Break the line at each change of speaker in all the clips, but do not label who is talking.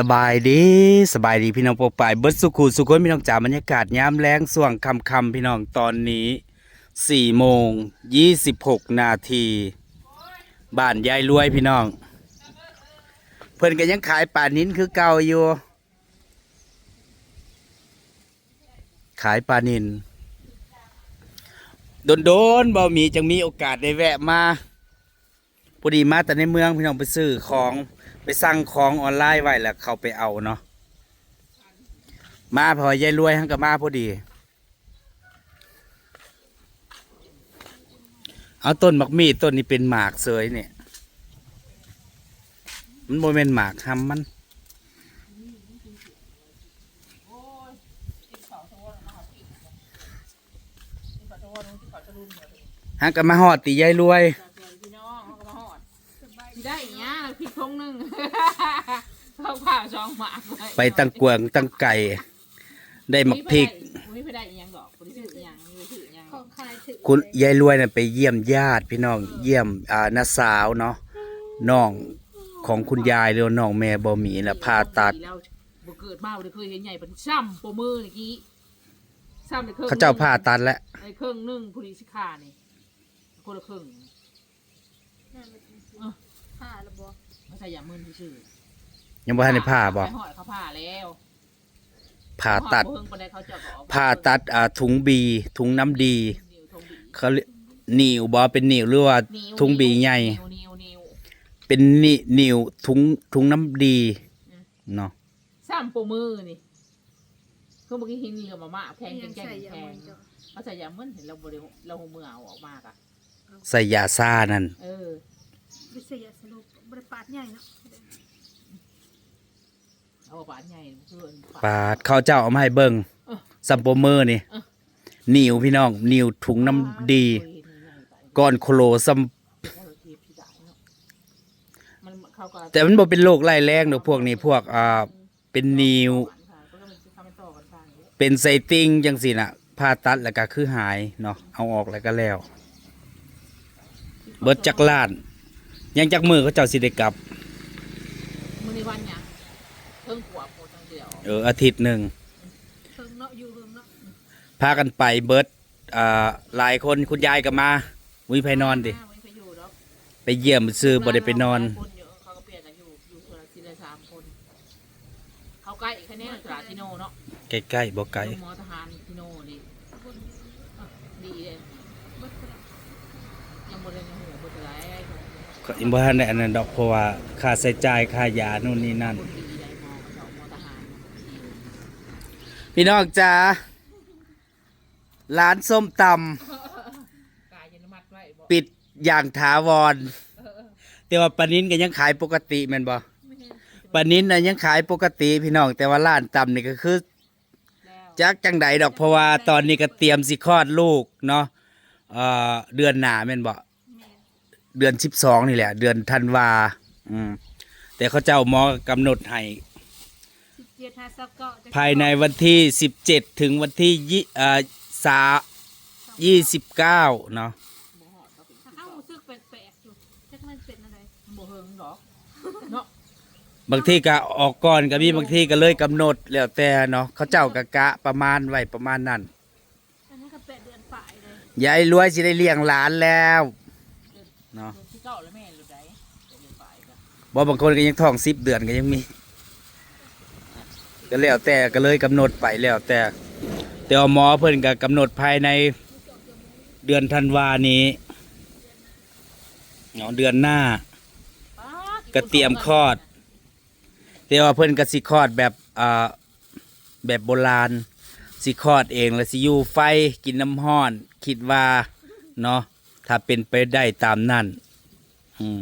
สบายดีสบายดีพี่น้องปกปายเบิร์ดสุขุสุขนพี่น้องจ๋าบรรยากาศยามแรงส่วงคำคำพี่น้องตอนนี้สี่โมงยี่สิบหกนาทีบ้านยายรวยพี่น้อง เพิ่อนก็ยังขายป่านิ้นคือเก่าอยู่ ขายปลานินโดนๆบ่มีจังมีโอกาสได้แวะมาพอดีมาแต่ในเมืองพี่น้องไปซื้อของ ไปสั่งของออนไลน์ไว้แล้วเขาไปเอาเนาะมาพอยายรวยทั้งกับมาพอดี เอาต้นมักมีต้นนี้เป็นหมากเสยเนี่ย มันโมเมนหมากทำมันฮักกับมาหอดตียายรวย
พี่น้องเขาก็มาหอดสิ ได้อย่างเงี้ยพริกทงหนึ่งเขาผ่าซองหมากว้
ไปตั้งกวางตั้งไก่ ได้หมักพริก
ไม่ไปได้อีหยังดอกบ่ได้ซื้ออีหยังไม่ได้ซื้ออีหยัง
ของใครถึง
คุณยายรวยน่ะไปเยี่ยมญาติพี่น้องเยี่ยมอ่าน้าสาวเนาะน้องของคุณยายหรือว่าน้องแม่บ่มีน่ะผ่าตัด
แล้วบ่เกิดมาบ่ได้เคยเห็นใหญ่เป็นซ้ำโปรมือเมื่อกี้ซ้ำในเครื่อง
เขาเจ้าผ่าตัดแล้ว
ในเครื่องหนึ่งผู้ดีสิขานี่คนละครึ่ง
นั่นมันเป็นสิผ้าระบบ
ไม่ ใช่อย่ามึนซื่อ
ยังบ่ทันได้ผ่าบ่
ไปหอดเขาผ่าแล้ว
ผ่าตัด
หอบ่เพิ่งปานใดเขาเจ้าก็เอ
ผ่าตัดอ่าถุงบี ถุงน้ำดี
นิ้วทงบี
เขาเรียกนิ่วบ่เป็นนิ่วหรือว่า
นิ้ว
ถุงบีใหญ่
นิ้วนิ้วนิ้ว
เป็นนินิ่วถุงถุงน้ำดีเนาะ
ซ้ำโปรมือนี่คือเมื่อกี้เห็นเหลือมาม่าแพง
ยัง
แกง
ใส่
แพ
ยาง
ง
มันจะ
เขาใส่ยาเมื่อนเห็นเราบริเราหัวมือเอาออกมากอะ
ใส่ยาซ่านั่น
เออ
วิทยาสรุปบริปาดใหญ่เนาะ
เอาปาดใหญ่เพื่อน
ปาดเขาเจ้าเอามาให้เบิ่ง
เออ
ซัมโปเมอร์นี่นิวพี่น้องนิวถุงน้ำดีก้อนโคโลซัมแต่มันบ่เป็นโรคไร้แรงเนอะพวกนี้พวกอ่าเป็นนิว เป็นไซติงจังสิน่ะผ่าตัดแล้วก็คือหายเนาะเอาออกแล้วก็แล้ว เบิดจักล้าน ยังจักมือเขาเจ้าสิได้กลับ
มือในวันเนี่ยเพิ่งขวบโคจังเดียว
เอออาทิตย์หนึ่ง
เพิ่งเนาะอยู่เพิ่งเนาะ
พากันไปเบิดอ่าหลายคนคุณยายก็มาวิไปนอนดิ
ไม่ไปอยู่ดอก
ไปเยี่ยมซื้อบ่ได้ไปนอน
คนเยอะเขาก็เปลี่ยนกันอยู่อยู่คนละทีละสามคน เขาใกล้แค่นี้ตราดทิโนเนาะ
ใกล้ๆบ่ไกล
ลูกหมอทหารทิโนดิอะดีเลย
เบิดไปแล้ว
ยังบริเวณหัวบริเวณไร
ก็อิบ่ทันได้อันนั้นดอกเพราะว่าค่าใช้จ่ายค่ายานู่นนี่นั่น พี่น้องจ๋าร้านส้มตำปิดอย่างถาวร แต่ว่าปานินก็ยังขายปกติแม่นบ่ปานินน่ะยังขายปกติพี่น้อง แต่ว่าร้านตำนี่ก็คือจักจังใดดอกเพราะว่าตอนนี้ก็เตรียมสิคลอดลูกเนาะเเดือนหน้าแม่นบ่
แม่
เดือน12นี่แหละ เดือนธันวาอืมแต่เขาเจ้าหมอกำหนดให้
สิบเจ็ดห้าสิบเก้าจะ
ภายในวันที่17ถึงวันที่ยี่เอ่อสายี่สิบเก้าเนาะ
บ่หอดเขาเป็น
เอ้ารู้สึกแปลกๆอยู่จักมันเป็นอะไร
บ่เฮิงหรอกเนาะ
บางทีก็ออกก่อนก็มีบางทีก็เลยกำหนดแล้วแต่เนาะเขาเจ้ากะกะประมาณไว้ประมาณนั้น
อันนี้ก็แปดเดือนฝ่ายเลย
ยายรวยสิได้เลี้ยงหลานแล้ว เนาะ
เดือนที่เก้าแล้วแม่หรือไดเดือนฝ่ายกัน
บ่บางคนก็ยังท้องสิบเดือนก็ยังมี ก็แล้วแต่ก็เลยกำหนดไปแล้วแต่ แต่ว่าหมอเพิ่นก็กำหนดภายในเดือนธันวานี้เนาะเดือนหน้า
ป๊าด
ก็เตรียมคลอดแต่ว่าเพิ่นก็สิคลอดแบบอ่าแบบโบราณสิคลอดเองแล้วสิอยู่ไฟกินน้ำห้อน คิดว่าเนาะ ถ้าเป็นไปได้ตามนั้นอืม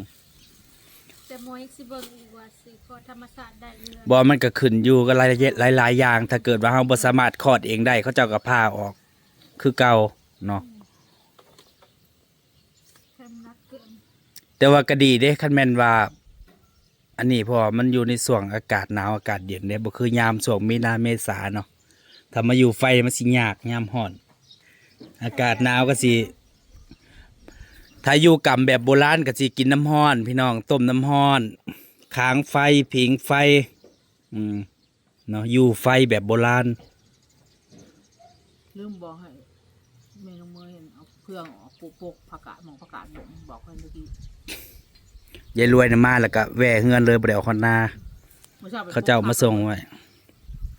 แต่มวยสิเบิ่งอีกว่าสิขอธรรมศาสตร์ได้เรือ
บ่มันก็ขึ้นอยู่กับรายละเอียดหลายๆอย่าง ถ้าเกิดว่าเฮาบ่สามารถคลอดเองได้ เขาเจ้าก็พาออก คือเก่าเนาะ
แคมนักเกิน
แต่ว่าก็ดีเด้คันแม่นว่า อันนี้เพราะว่ามันอยู่ในช่วงอากาศหนาวอากาศเย็นเด้บ่คือยามช่วงมีนาเมษาเนาะถ้ามาอยู่ไฟมันสิยากยามร้อน อากาศหนาวก็สิ ถ้าอยู่กำแบบโบราณก็สิกินน้ำร้อน พี่น้องต้มน้ำร้อนค้างไฟผิงไฟ อืมเนาะอยู่ไฟแบบโบราณ
ลืมบอกให้เมนูเมย์เอาเครื่องออกปลูกปกผักกาดหมองผักกาดบ่งบอกให้เมื่อกี้
ยายรวยน่ะมาแล้วก็แวะเฮือนเลยบ่ได้เอาคนนา
มื่อช้ไป
เขาเจ้ามาส่งไว้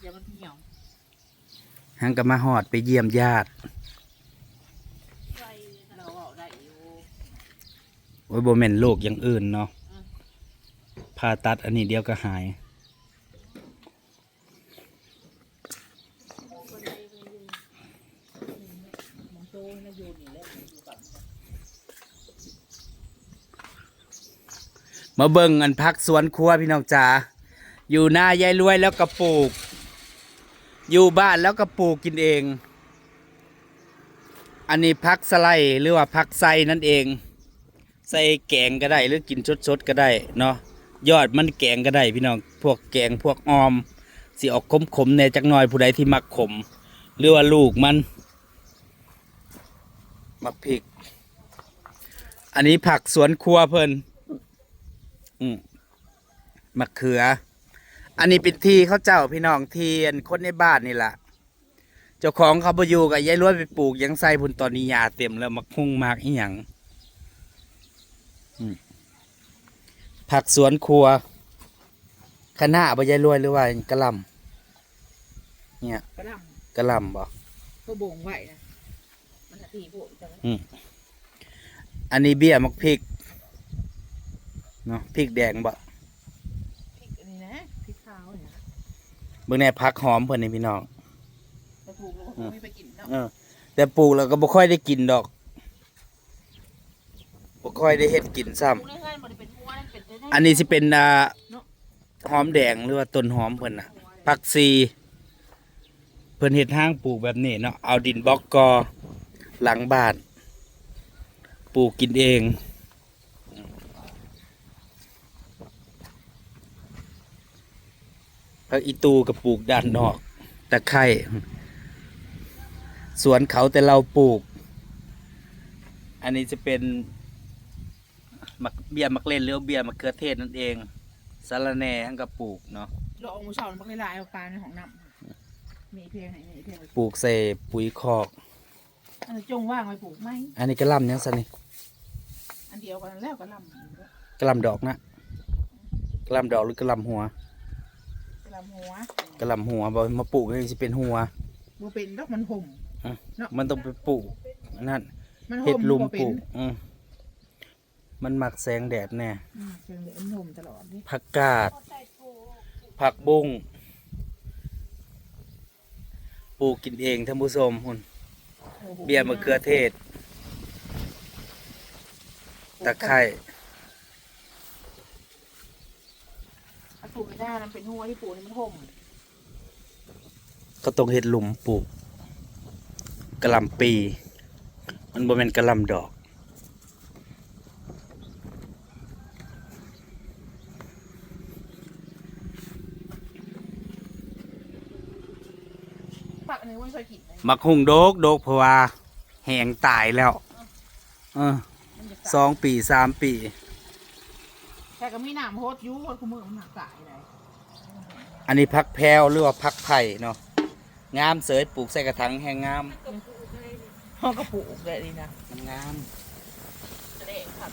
อย่ามันเหี่ยว
หังก็มาฮอดไปเยี่ยมญาติ
เราเอาได้อยู่
โอ้ยบ่แมนโรคอย่างอื่นเนาะผ่าตัดอันนี้เดียวก็หาย
มะอยู่นี่แหละอยู่กับ
มาเบิ่งอันพักสวนครัวพี่น้องจ๋าอยู่หน้ายายรวยแล้วก็ปลูก อยู่บ้านแล้วก็ปลูกกินเอง อันนี้พักสไลหรือว่าพักไส้นั่นเอง ใส่แกงก็ได้หรือกินสดๆก็ได้เนาะยอดมันแกงก็ได้พี่น้องพวกแกงพวกออมสิออกขมๆในจักหน่อยผู้ใดที่มักขม หรือว่าลูกมันมักพริก อันนี้ผักสวนครัวเพิ่นอืมมะเขือ อันนี้เป็นทีเขาเจ้าพี่น้องเทียนคนในบ้านนี่แหละเจ้าของเขาไปอยู่กับยายล้วนไปปลูกยังไส้พุ่นตอนนี้ยาเต็มแล้วมักพุ่งมากอีหยัง ผักสวนครัวคณะบ่ยายล้วนหรือว่ากะหลำเนี่ย
กระล
กะหลำบ่ำ
ก็บ่งไหวนะมันนาทีโบ่งจัง
อันนี้เบี้ยมักพริกเนาะพริกแดงบ่
พริกอันนี้นะพริกขาวเนี่ยนะ
เบิ่งแน่ผักหอมเพิ่นนี่พี่น้อง
ไปปลูกแล้วก็คงไม่ไปกินเนาะ
เออแต่ปลูกแล้วก็บ่ค่อยได้กินดอก บ่ค่อยได้เฮ็ดกินซ้ำ
ปลูกได้เงินมันเป็นหัวนั่นเป็นได้
อันนี้สิเป็นอ่า
เนาะ
หอมแดงหรือว่าต้นหอมเพิ่นน่ะผักซีเพิ่นเฮ็ดห้างปลูกแบบนี้เนาะเอาดินบล็อกกอหลังบ้านปลูกกินเองผักอีตูก็ปลูกด้านนอกตะไคร้สวนเขาแต่เราปลูก อันนี้จะเป็น มักเบียร์มักเล่นหรือว่าเบียร์มะเขือเทศนั่นเองสาระแหน่ทั้งกับปลูกเนาะ
เราเอามือสอนมักลายเอาปลาในของน้ำมีเพียงไหนมีเพียง
ปลูกใส่ปุ๋ยคอก
อันนี้จงว่างไว้ปลูกไหม
อันนี้กระหลำยังสันนี่
อันเดียวกันแล้วก็ลำ
กระหลำดอกนะกระหลำดอกหรือกระหลำหัว
ลำหัว
กระหลำหัวบอมาปลูกให้สิเป็นหัว
บัเป็นดอกมันห่ม
มันต้องไปปลูกอันนั่น
มัน
เห็
ห่
ด
ม
ลุม
บ่
ป
เป็
ลู
น
กอืม มันหมักแสงแดดแน่
อืมเป็นเหลืองห่มตลอดดิ
ผักกาด ผักบุ้งปลูกกินเองท่านผู้ชมคุณ
โอ้โห
เบียร์มะเขือเทศ ตะไคร้
ถ้าปลูกไม่ได้มันเป็นหัวที่ปลูกนี่มันห่ม
ก็ต้องเห็ดหลุมปลูกกระหลำปี มันบ่แม่นกระหลำดอก
ปักอันนี้ มันเคยกินไหม
มักหุงโดกโดกเพราะว่าแหงตายแล้วเออ
มันจะ
สองปีสามปี
แต่ก็มีหนามโฮดอยูโฮดคู่มือมันหนักกายเลย
อันนี้พักแพรวหรือว่าพักไผ่เนาะงามเสยปลูกใส่กระถางแห้งงาม
ห้องก็ปลูกเลยดีนะ
มันงาม
จะได้ครับ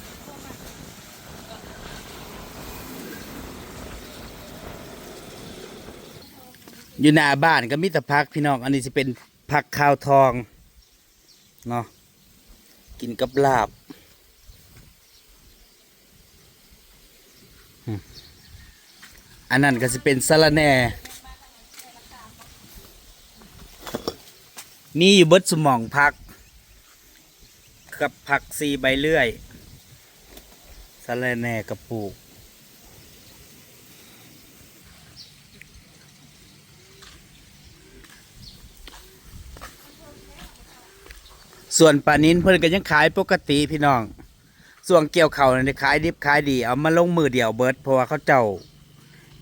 อยู่หน้าบ้านก็มีแต่พักพี่น้องอันนี้จะเป็น พักข้าวทองเนาะกินกับลาบอันนั้นก็จะเป็นสะระแหน่มีอยู่เบิดสมองพัก กับผักซีใบเลื่อยสะระแหน่กับปลูก ส่วนปลานิ้นเพิ่นก็ยังขายปกติพี่น้อง ส่วนเกี่ยวเข่าวนี่ยขายดิบขายดี เอามาลงมือเดียวเบิร์ดเพราะว่าเขาเจ้า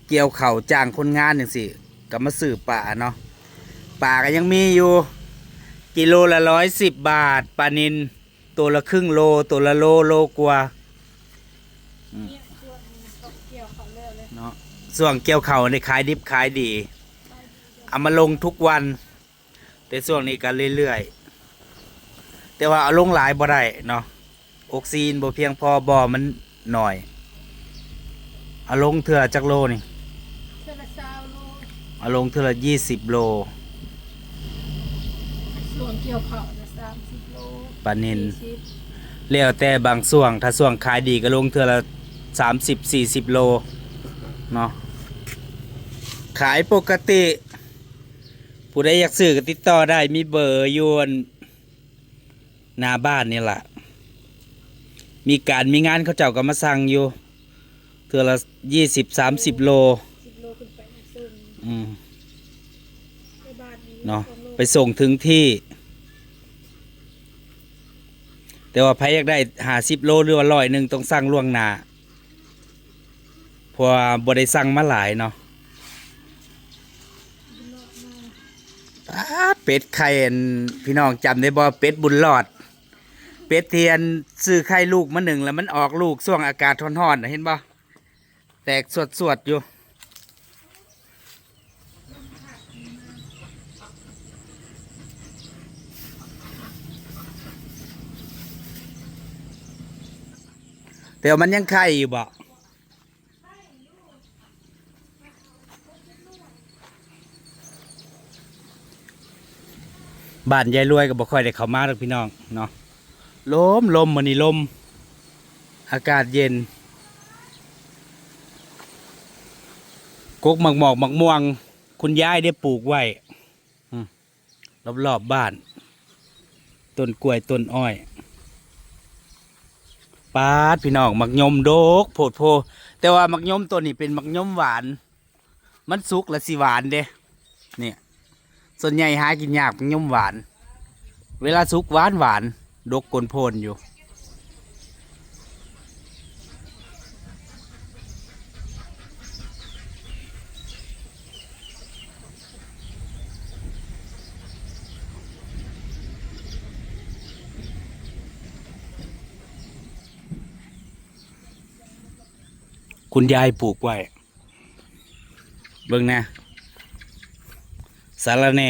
เกี่ยวเข่าจ้างคนงานอย่างสิก็มาซื้อป่าเนาะป่าก็ยังมีอยู่ กิโลละร้อยสิบบาทปลานินตัวละครึ่งโลตัวละโลโลกว่า
เนี่วนเกี่ยวเข่าเนี่
ยขาในขายดิบขายดี เอามาลงทุกวัน แต่ช่วงนี้ก็เรื่อยๆ แต่ว่าเอาลงหลายบ่ได้เนาะออกซิเจนบ่เพียงพอบ่อมันหน่อยเอาลงเทื่อจักโลนี่
เทอละซาวโล
เอาลงเทื่อละยี่สิบโล
ส่วนเกี่ยวข้าวละสามสิบโล
ปลานิน
สี่สิบ
แล้วแต่บางส่วงถ้าส่วงขายดีก็ลงเทื่อละสามสิบสี่สิบโลเนาะขายปกติ ผู้ใดอยากซื้อก็ติดต่อได้มีเบอร์อยวน หน้าบ้านนี่แหละมีการมีงานเขาเจ้าก็มาสั่งอยู่เทื่อละยี่สิบสามสิบโล
สิบโลขึ้นไปนะซึ่ง
อืม
ในบ้านนี้
เนาะ
สองโล
ไปส่งถึงที่ แต่ว่าใครอยากได้หาสิบโลหรือว่าร้อยหนึ่งต้องสั่งล่วงหน้าเพราะว่าบ่ได้สั่งมาหลายเนาะป๊าดเป็ดไข่อันพี่น้องจำได้บ่เป็ดบุญรอด เป็ดเทียนซื้อไข่ลูกมาหนึ่งแล้วมันออกลูกช่วงอากาศร้อนๆนะเห็นบ่แตกสวดๆอยู่แต่ว่ามันยังไข่อยู่บ่บ้านยายรวยก็บ่ค่อยได้เข้ามาหรอกพี่น้องเนาะ ลมลมมันนี่ลม อากาศเย็นกกหมักหมอกหมักม่วง คุณยายได้ปลูกไว้อืมรอบๆบ้าน ต้นกล้วยต้นอ้อยปาดพี่น้องหมักยมโดกโพดโพ แต่ว่าหมักยมตัวนี้เป็นหมักยมหวาน มันสุกและสิหวานเด้เนี่ยส่วนใหญ่หากินยากมักยมหวาน เวลาสุกหวานหวาน ดกกลโพนอยู่ คุณยายปลูกไว้ เบิ่งนะสารแหน่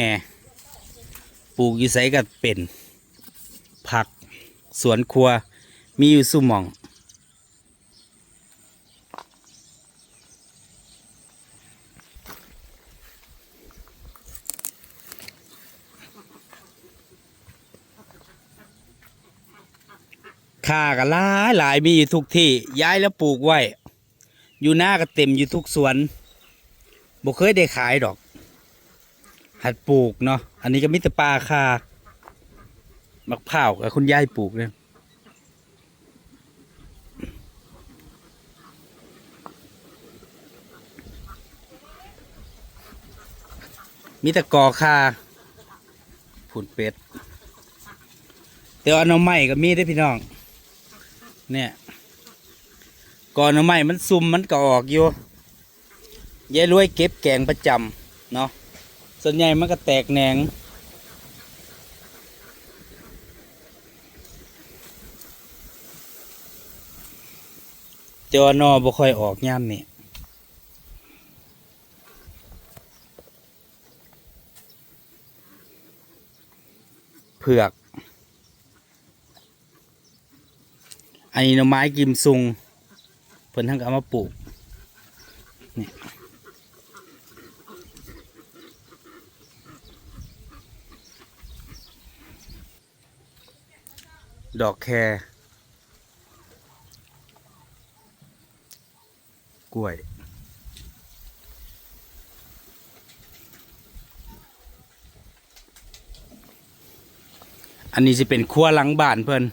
ปลูกอยู่ไสก็เป็น สวนครัว มีอยู่สุมองค่าก็หลายหลายมีอยู่ทุกที่ ย้ายแล้วปลูกไว้ อยู่หน้าก็เต็มอยู่ทุกสวนบ่เคยได้ขายดอก หัดปลูกเนาะ อันนี้ก็มิตรปลาคา มักเผาวกับคุณยายปลูกเนี่ยมีแต่กอคาผุนเป็ดแต่ว่าหน้ำไม้ก็มีได้พี่น้อง เนี่ยกอนหน้ำไม้มันซุ่มมันก็ออกอยู่ยายรวยเก็บแกงประจำเนาะส่วนใหญ่มันก็แตกแหนง เจอนอบ่ค่อยออกย่ามนี่เผือกอันนี้หน่อไม้กิมซุงเพิ่นทั้งเอามาปลูกนี่ดอกแคร กล้วย อันนี้จะเป็นครัวหลังบ้านเพื่อน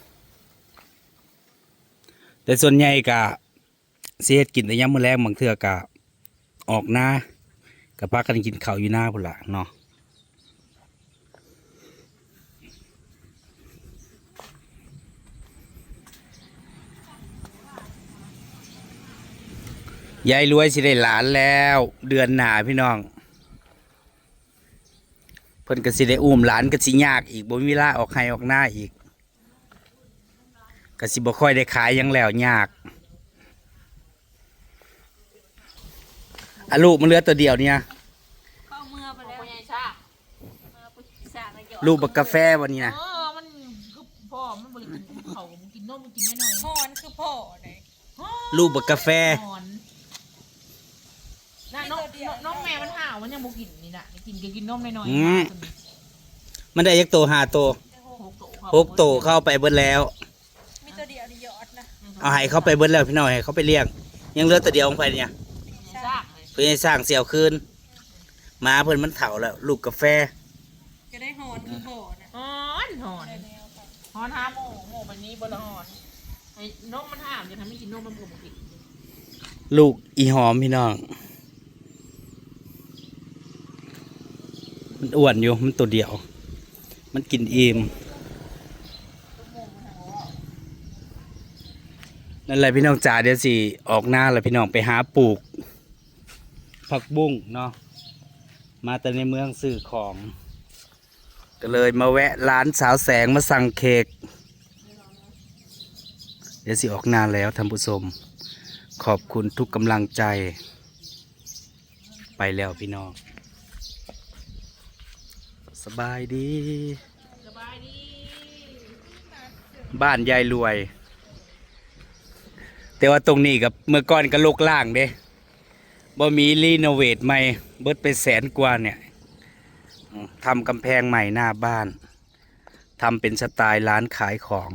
แต่ส่วนใหญ่กะเสียกินแต่ยามมื้อแรงบางเทื่อกะออกหน้ากับพากันกินข้าวอยู่หน้าพุ่นละเนาะ ยายรวยสิได้หลานแล้ว เดือนหน้าพี่น้อง เพิ่นก็สิได้อุ้มหลานก็สิยากอีกบ่มีเวลาออกให้ออกหน้าอีกก็สิบ่ค่อยได้ขายหยังแล้วยากอะลูกมันเหลือตัวเดียวเนี่ย
เข้าเมื่อไป
เอา
แล้ว
ไปใหญ่ชา
เมื่อไปสระระยอง
ลูกบักกาแฟวันนี้นะ
เออมันคือพ่อมันบริกินเขามันกินนมมันกินไม่น้อย
หอนคือพ่อไหน
ลูกบักกาแฟ
นอน น่ะน้องน้องแม่มันห่าวมันยังบ่กินนี่น่ะกินก็กินนมน้อย
อืม มันได้ยักโตหาโต
หกโต
หกโตเข้าไปเบิดแล้ว
มีตัวเดียวที่ยอดนะ
เอาให้เขาไปเบิดแล้วพี่น้อยให้เขาไปเลี้ยง ยังเหลือตัวเดียวของไปเนี่ย
ซากเลย
เพื่อให้สร้างเสี่ยวคืนหมาเพิ่นมันเถ่าแล้ว ลูกกาแฟ
จะได้หอนคือพ่อนะ
ฮอนหอนฮอนห้าโมงโมงวันนี้บนละฮอนไอ้นมมันห้ามจะทำให้กินนมมันบ่กิน
ลูกอีหอมพี่น้อง มันอ้วนอยู่ มันตัวเดียว มันกินอิ่มนั่นแหละพี่น้องจ๋าเดี๋ยวสิ ออกหน้าแล้วพี่น้องไปหาปลูก ผักบุ้งเนาะมาแต่ในเมืองซื้อของ ก็เลยมาแวะร้านสาวแสงมาสั่งเค้กเดี๋ยวสิออกหน้าแล้วท่านผู้ชมขอบคุณทุกกำลังใจ ไปแล้วพี่น้อง สบายดี
สบายดี
บ้านยายรวย แต่ว่าตรงนี้กับเมื่อก่อนก็ลกล่างเด้บ่มีรีโนเวทใหม่ เบิดไปแสนกว่าเนี่ยอืมทำกำแพงใหม่หน้าบ้านทำเป็นสไตล์ร้านขายของ